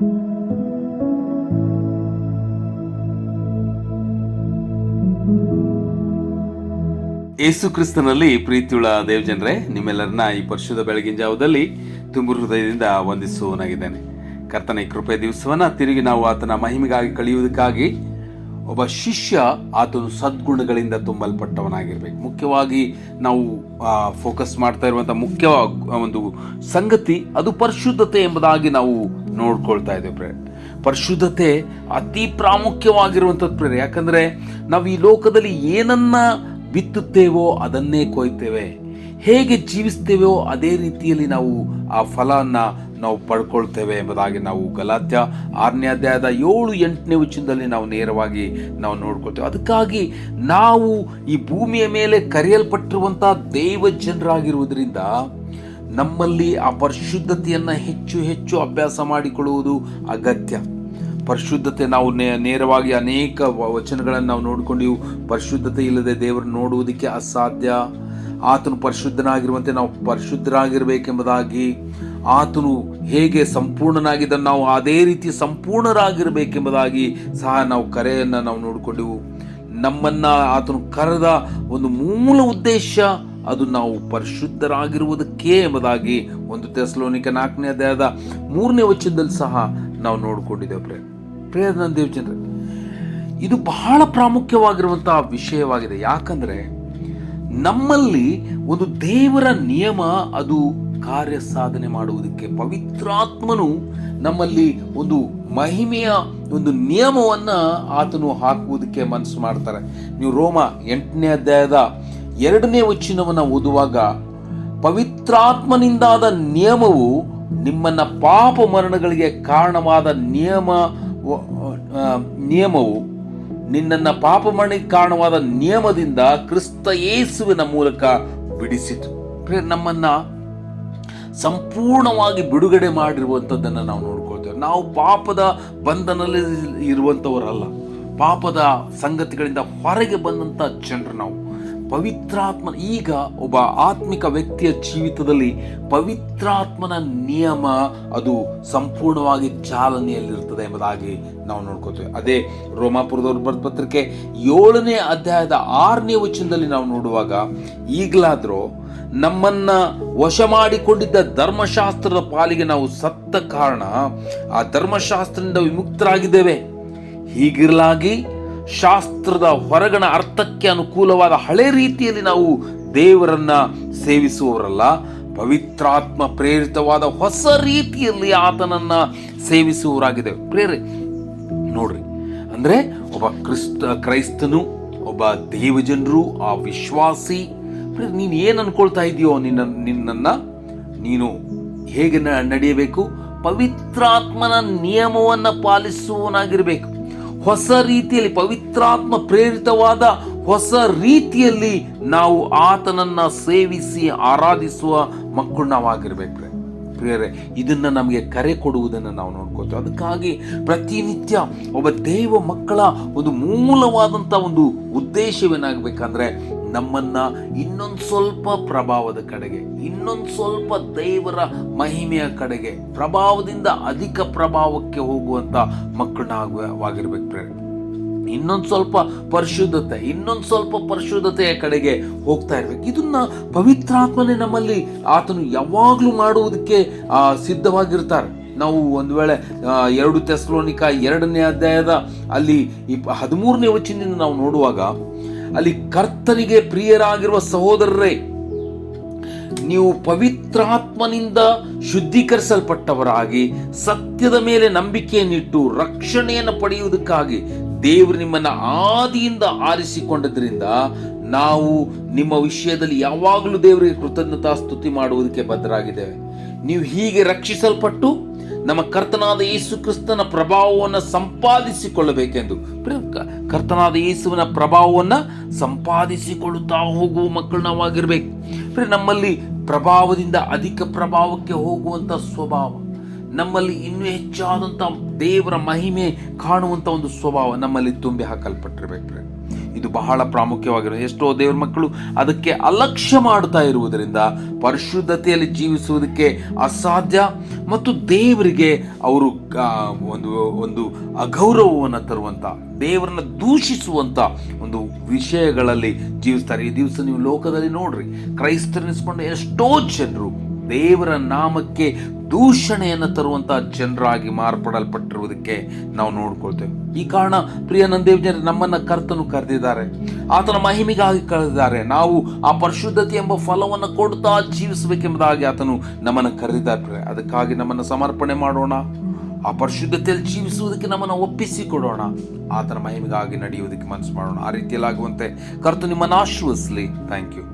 ಯೇಸು ಕ್ರಿಸ್ತನಲ್ಲಿ ಪ್ರೀತಿಯುಳ್ಳ ದೇವಜನರೇ, ನಿಮ್ಮೆಲ್ಲರನ್ನ ಈ ಪರಿಶುದ್ಧ ಬೆಳಗಿನ ಜಾವದಲ್ಲಿ ತುಂಬು ಹೃದಯದಿಂದ ವಂದಿಸುವನಾಗಿದ್ದೇನೆ ಕರ್ತನ ಈ ಕೃಪೆ ದಿವಸವನ್ನ ತಿರುಗಿ ನಾವು ಆತನ ಮಹಿಮೆಗಾಗಿ ಕಳೆಯುವುದಕ್ಕಾಗಿ ಒಬ್ಬ ಶಿಷ್ಯ ಆತನು ಸದ್ಗುಣಗಳಿಂದ ತುಂಬಲ್ಪಟ್ಟವನಾಗಿರ್ಬೇಕು. ಮುಖ್ಯವಾಗಿ ನಾವು ಫೋಕಸ್ ಮಾಡ್ತಾ ಇರುವಂಥ ಮುಖ್ಯ ಒಂದು ಸಂಗತಿ ಅದು ಪರಿಶುದ್ಧತೆ ಎಂಬುದಾಗಿ ನಾವು ನೋಡ್ಕೊಳ್ತಾ ಇದ್ದೇವೆ ಪ್ರೇರೆ ಪರಿಶುದ್ಧತೆ ಅತಿ ಪ್ರಾಮುಖ್ಯವಾಗಿರುವಂಥದ್ದು ಪ್ರೇರೆ ಯಾಕಂದರೆ ನಾವು ಈ ಲೋಕದಲ್ಲಿ ಏನನ್ನ ಬಿತ್ತುತ್ತೇವೋ ಅದನ್ನೇ ಕೊಯ್ತೇವೆ. ಹೇಗೆ ಜೀವಿಸ್ತೇವೋ ಅದೇ ರೀತಿಯಲ್ಲಿ ನಾವು ಆ ಫಲವನ್ನು ನಾವು ಪಡ್ಕೊಳ್ತೇವೆ ಎಂಬುದಾಗಿ ನಾವು ಗಲಾತ್ಯ ಆರನೇ ಅಧ್ಯಾಯದ ಏಳು ಎಂಟನೇ ವಚನದಲ್ಲಿ ನಾವು ನೇರವಾಗಿ ನಾವು ನೋಡ್ಕೊಳ್ತೇವೆ. ಅದಕ್ಕಾಗಿ ನಾವು ಈ ಭೂಮಿಯ ಮೇಲೆ ಕರೆಯಲ್ಪಟ್ಟಿರುವಂಥ ದೈವ ಜನರಾಗಿರುವುದರಿಂದ ನಮ್ಮಲ್ಲಿ ಆ ಪರಿಶುದ್ಧತೆಯನ್ನು ಹೆಚ್ಚು ಹೆಚ್ಚು ಅಭ್ಯಾಸ ಮಾಡಿಕೊಳ್ಳುವುದು ಅಗತ್ಯ. ಪರಿಶುದ್ಧತೆ ನಾವು ನೇ- ನೇರವಾಗಿ ಅನೇಕ ವಚನಗಳನ್ನು ನಾವು ನೋಡಿಕೊಂಡಿವು ಪರಿಶುದ್ಧತೆ ಇಲ್ಲದೆ ದೇವರನ್ನು ನೋಡುವುದಕ್ಕೆ ಅಸಾಧ್ಯ. ಆತನು ಪರಿಶುದ್ಧನಾಗಿರುವಂತೆ ನಾವು ಪರಿಶುದ್ಧರಾಗಿರಬೇಕೆಂಬುದಾಗಿ, ಆತನು ಹೇಗೆ ಸಂಪೂರ್ಣನಾಗಿದ್ದ ನಾವು ಅದೇ ರೀತಿ ಸಂಪೂರ್ಣರಾಗಿರಬೇಕೆಂಬುದಾಗಿ ಸಹ ನಾವು ಕರೆಯನ್ನು ನಾವು ನೋಡಿಕೊಂಡೆವು ನಮ್ಮನ್ನ ಆತನು ಕರೆದ ಒಂದು ಮೂಲ ಉದ್ದೇಶ ಅದು ನಾವು ಪರಿಶುದ್ಧರಾಗಿರುವುದಕ್ಕೆ ಎಂಬುದಾಗಿ ಒಂದು ತೆಸ್ಲೋನಿಕ ನಾಲ್ಕನೇ ಅಧ್ಯಾಯದ ಮೂರನೇ ವಚನದಲ್ಲಿ ಸಹ ನಾವು ನೋಡಿಕೊಂಡಿದ್ದೇವೆ ಪ್ರೇ ಪ್ರೇರ ನನ್ನ ದೇವಜನರೇ ಇದು ಬಹಳ ಪ್ರಾಮುಖ್ಯವಾಗಿರುವಂತಹ ವಿಷಯವಾಗಿದೆ. ಯಾಕಂದ್ರೆ ನಮ್ಮಲ್ಲಿ ಒಂದು ದೇವರ ನಿಯಮ, ಅದು ಕಾರ್ಯ ಸಾಧನೆ ಮಾಡುವುದಕ್ಕೆ. ಪವಿತ್ರಾತ್ಮನು ನಮ್ಮಲ್ಲಿ ಒಂದು ಮಹಿಮೆಯ ಒಂದು ನಿಯಮವನ್ನ ಆತನು ಹಾಕುವುದಕ್ಕೆ ಮನಸ್ಸು ಮಾಡ್ತಾರೆ. ನೀವು ರೋಮ ಎಂಟನೇ ಅಧ್ಯಾಯದ ಎರಡನೇ ವಚನವನ್ನು ಓದುವಾಗ, ಪವಿತ್ರಾತ್ಮನಿಂದಾದ ನಿಯಮವು ನಿಮ್ಮನ್ನ ಪಾಪ ಮರಣಗಳಿಗೆ ಕಾರಣವಾದ ನಿಯಮ ನಿಯಮವು ನಿನ್ನನ್ನು ಪಾಪ ಮರಣಕ್ಕೆ ಕಾರಣವಾದ ನಿಯಮದಿಂದ ಕ್ರಿಸ್ತ ಯೇಸುವಿನ ಮೂಲಕ ಬಿಡಿಸಿತು. ನಮ್ಮನ್ನ ಸಂಪೂರ್ಣವಾಗಿ ಬಿಡುಗಡೆ ಮಾಡಿರುವಂಥದ್ದನ್ನು ನಾವು ನೋಡ್ಕೊಳ್ತೇವೆ. ನಾವು ಪಾಪದ ಬಂಧನಲ್ಲಿ ಇರುವಂಥವರಲ್ಲ. ಪಾಪದ ಸಂಗತಿಗಳಿಂದ ಹೊರಗೆ ಬಂದಂಥ ಜನರು ನಾವು. ಪವಿತ್ರಾತ್ಮ ಈಗ ಒಬ್ಬ ಆತ್ಮಿಕ ವ್ಯಕ್ತಿಯ ಜೀವಿತದಲ್ಲಿ ಪವಿತ್ರಾತ್ಮನ ನಿಯಮ ಅದು ಸಂಪೂರ್ಣವಾಗಿ ಚಾಲನೆಯಲ್ಲಿರ್ತದೆ ಎಂಬುದಾಗಿ ನಾವು ನೋಡ್ಕೋತೇವೆ. ಅದೇ ರೋಮಾಪುರದವ್ರ ಬರೆದ ಪತ್ರಿಕೆ ಏಳನೇ ಅಧ್ಯಾಯದ ಆರನೇ ವಚನದಲ್ಲಿ ನಾವು ನೋಡುವಾಗ, ಈಗಲಾದರೂ ನಮ್ಮನ್ನ ವಶ ಮಾಡಿಕೊಂಡಿದ್ದ ಧರ್ಮಶಾಸ್ತ್ರದ ಪಾಲಿಗೆ ನಾವು ಸತ್ತ ಕಾರಣ ಆ ಧರ್ಮಶಾಸ್ತ್ರದಿಂದ ವಿಮುಕ್ತರಾಗಿದ್ದೇವೆ. ಹೀಗಿರಲಾಗಿ ಶಾಸ್ತ್ರದ ಹೊರಗಣ ಅರ್ಥಕ್ಕೆ ಅನುಕೂಲವಾದ ಹಳೆ ರೀತಿಯಲ್ಲಿ ನಾವು ದೇವರನ್ನ ಸೇವಿಸುವವರಲ್ಲ, ಪವಿತ್ರಾತ್ಮ ಪ್ರೇರಿತವಾದ ಹೊಸ ರೀತಿಯಲ್ಲಿ ಆತನನ್ನ ಸೇವಿಸುವವರಾಗಿದೆ ಪ್ರೇರೆ, ನೋಡ್ರಿ, ಅಂದ್ರೆ ಒಬ್ಬ ಕ್ರಿಸ್ತ, ಕ್ರೈಸ್ತನು, ಒಬ್ಬ ದೇವಜನರು, ಆ ವಿಶ್ವಾಸಿ. ನೀನು ಏನು ಅನ್ಕೊಳ್ತಾ ಇದೆಯೋ ನಿನ್ನ, ನಿನ್ನನ್ನ? ನೀನು ಹೇಗೆ ನಡೆಯಬೇಕು? ಪವಿತ್ರಾತ್ಮನ ನಿಯಮವನ್ನ ಪಾಲಿಸುವವನಾಗಿರಬೇಕು. ಹೊಸ ರೀತಿಯಲ್ಲಿ ಪವಿತ್ರಾತ್ಮ ಪ್ರೇರಿತವಾದ ಹೊಸ ರೀತಿಯಲ್ಲಿ ನಾವು ಆತನನ್ನ ಸೇವಿಸಿ ಆರಾಧಿಸುವ ಮಕ್ಕಳು ನಾವಾಗಿರ್ಬೇಕು. ಪ್ರಿಯರೇ, ಇದನ್ನ ನಮಗೆ ಕರೆ ಕೊಡುವುದನ್ನು ನಾವು ನೋಡ್ಕೋತೀವಿ ಅದಕ್ಕಾಗಿ ಪ್ರತಿನಿತ್ಯ ಒಬ್ಬ ದೇವ ಮಕ್ಕಳ ಒಂದು ಮೂಲವಾದಂಥ ಒಂದು ಉದ್ದೇಶವೇನಾಗಬೇಕಂದ್ರೆ, ನಮ್ಮನ್ನ ಇನ್ನೊಂದು ಸ್ವಲ್ಪ ಪ್ರಭಾವದ ಕಡೆಗೆ, ಇನ್ನೊಂದು ಸ್ವಲ್ಪ ದೇವರ ಮಹಿಮೆಯ ಕಡೆಗೆ, ಪ್ರಭಾವದಿಂದ ಅಧಿಕ ಪ್ರಭಾವಕ್ಕೆ ಹೋಗುವಂತ ಮಕ್ಕಳನ್ನಾಗವಾಗಿರ್ಬೇಕು ಪ್ರೇರಣೆ ಇನ್ನೊಂದು ಸ್ವಲ್ಪ ಪರಿಶುದ್ಧತೆ, ಇನ್ನೊಂದು ಸ್ವಲ್ಪ ಪರಿಶುದ್ಧತೆಯ ಕಡೆಗೆ ಹೋಗ್ತಾ ಇರ್ಬೇಕು. ಇದನ್ನ ಪವಿತ್ರಾತ್ಮನೇ ನಮ್ಮಲ್ಲಿ ಆತನು ಯಾವಾಗಲೂ ಮಾಡುವುದಕ್ಕೆ ಸಿದ್ಧವಾಗಿರ್ತಾರೆ. ನಾವು ಒಂದು ವೇಳೆ ಎರಡು ತೆಸ್ಲೋನಿಕ ಎರಡನೇ ಅಧ್ಯಾಯದ ಅಲ್ಲಿ ಈ ಹದಿಮೂರನೇ ವಚನದಿಂದ ನಾವು ನೋಡುವಾಗ, ಅಲ್ಲಿ ಕರ್ತನಿಗೆ ಪ್ರಿಯರಾಗಿರುವ ಸಹೋದರರೇ, ನೀವು ಪವಿತ್ರಾತ್ಮನಿಂದ ಶುದ್ಧೀಕರಿಸಲ್ಪಟ್ಟವರಾಗಿ, ಸತ್ಯದ ಮೇಲೆ ನಂಬಿಕೆಯನ್ನಿಟ್ಟು ರಕ್ಷಣೆಯನ್ನು ಪಡೆಯುವುದಕ್ಕಾಗಿ ದೇವರು ನಿಮ್ಮನ್ನ ಆದಿಯಿಂದ ಆರಿಸಿಕೊಂಡದ್ರಿಂದ ನಾವು ನಿಮ್ಮ ವಿಷಯದಲ್ಲಿ ಯಾವಾಗಲೂ ದೇವರಿಗೆ ಕೃತಜ್ಞತಾ ಸ್ತುತಿ ಮಾಡುವುದಕ್ಕೆ ಬದ್ಧರಾಗಿದ್ದೇವೆ. ನೀವು ಹೀಗೆ ರಕ್ಷಿಸಲ್ಪಟ್ಟು ನಮ್ಮ ಕರ್ತನಾದ ಯೇಸು ಕ್ರಿಸ್ತನ ಪ್ರಭಾವವನ್ನು ಸಂಪಾದಿಸಿಕೊಳ್ಳಬೇಕೆಂದು. ಕರ್ತನಾದ ಯೇಸುವಿನ ಪ್ರಭಾವವನ್ನು ಸಂಪಾದಿಸಿಕೊಳ್ಳುತ್ತಾ ಹೋಗುವ ಮಕ್ಕಳು ನಾವಾಗಿರ್ಬೇಕು. ನಮ್ಮಲ್ಲಿ ಪ್ರಭಾವದಿಂದ ಅಧಿಕ ಪ್ರಭಾವಕ್ಕೆ ಹೋಗುವಂತ ಸ್ವಭಾವ. ನಮ್ಮಲ್ಲಿ ಇನ್ನೂ ಹೆಚ್ಚಾದಂಥ ದೇವರ ಮಹಿಮೆ ಕಾಣುವಂಥ ಒಂದು ಸ್ವಭಾವ ನಮ್ಮಲ್ಲಿ ತುಂಬಿ ಹಾಕಲ್ಪಟ್ಟಿರ್ಬೇಕು. ಇದು ಬಹಳ ಪ್ರಾಮುಖ್ಯವಾಗಿರೋದು ಎಷ್ಟೋ ದೇವರ ಮಕ್ಕಳು ಅದಕ್ಕೆ ಅಲಕ್ಷ್ಯ ಮಾಡ್ತಾ ಇರುವುದರಿಂದ ಪರಿಶುದ್ಧತೆಯಲ್ಲಿ ಜೀವಿಸುವುದಕ್ಕೆ ಅಸಾಧ್ಯ ಮತ್ತು ದೇವರಿಗೆ ಅವರು ಒಂದು ಒಂದು ಅಗೌರವವನ್ನು ತರುವಂಥ, ದೇವರನ್ನ ದೂಷಿಸುವಂತ ಒಂದು ವಿಷಯಗಳಲ್ಲಿ ಜೀವಿಸ್ತಾರೆ ಈ ದಿವಸ ನೀವು ಲೋಕದಲ್ಲಿ ನೋಡ್ರಿ ಕ್ರೈಸ್ತರನಿಸ್ಕೊಂಡು ಎಷ್ಟೋ ಜನರು ದೇವರ ನಾಮಕ್ಕೆ ದೂಷಣೆಯನ್ನು ತರುವಂತಹ ಜನರಾಗಿ ಮಾರ್ಪಡಲ್ಪಟ್ಟಿರುವುದಕ್ಕೆ ನಾವು ನೋಡ್ಕೊಳ್ತೇವೆ. ಈ ಕಾರಣ ಪ್ರಿಯ ನಂದೇವ್ ಜನರು ನಮ್ಮನ್ನ ಕರ್ತನು ಕರೆದಿದ್ದಾರೆ. ಆತನ ಮಹಿಮೆಗಾಗಿ ಕರೆದಿದ್ದಾರೆ. ನಾವು ಆ ಪರಿಶುದ್ಧತೆ ಎಂಬ ಫಲವನ್ನು ಕೊಡ್ತಾ ಜೀವಿಸಬೇಕೆಂಬುದಾಗಿ ಆತನು ನಮ್ಮನ್ನು ಕರೆದಿದ್ದಾರೆ ಅದಕ್ಕಾಗಿ ನಮ್ಮನ್ನು ಸಮರ್ಪಣೆ ಮಾಡೋಣ. ಆ ಪರಿಶುದ್ಧತೆಯಲ್ಲಿ ಜೀವಿಸುವುದಕ್ಕೆ ನಮ್ಮನ್ನು ಒಪ್ಪಿಸಿಕೊಡೋಣ. ಆತನ ಮಹಿಮೆಗಾಗಿ ನಡೆಯುವುದಕ್ಕೆ ಮನಸ್ಸು ಮಾಡೋಣ. ಆ ರೀತಿಯಲ್ಲಾಗುವಂತೆ ಕರ್ತು ನಿಮ್ಮನ್ನು ಆಶ್ರಯಿಸಲಿ ಥ್ಯಾಂಕ್ ಯು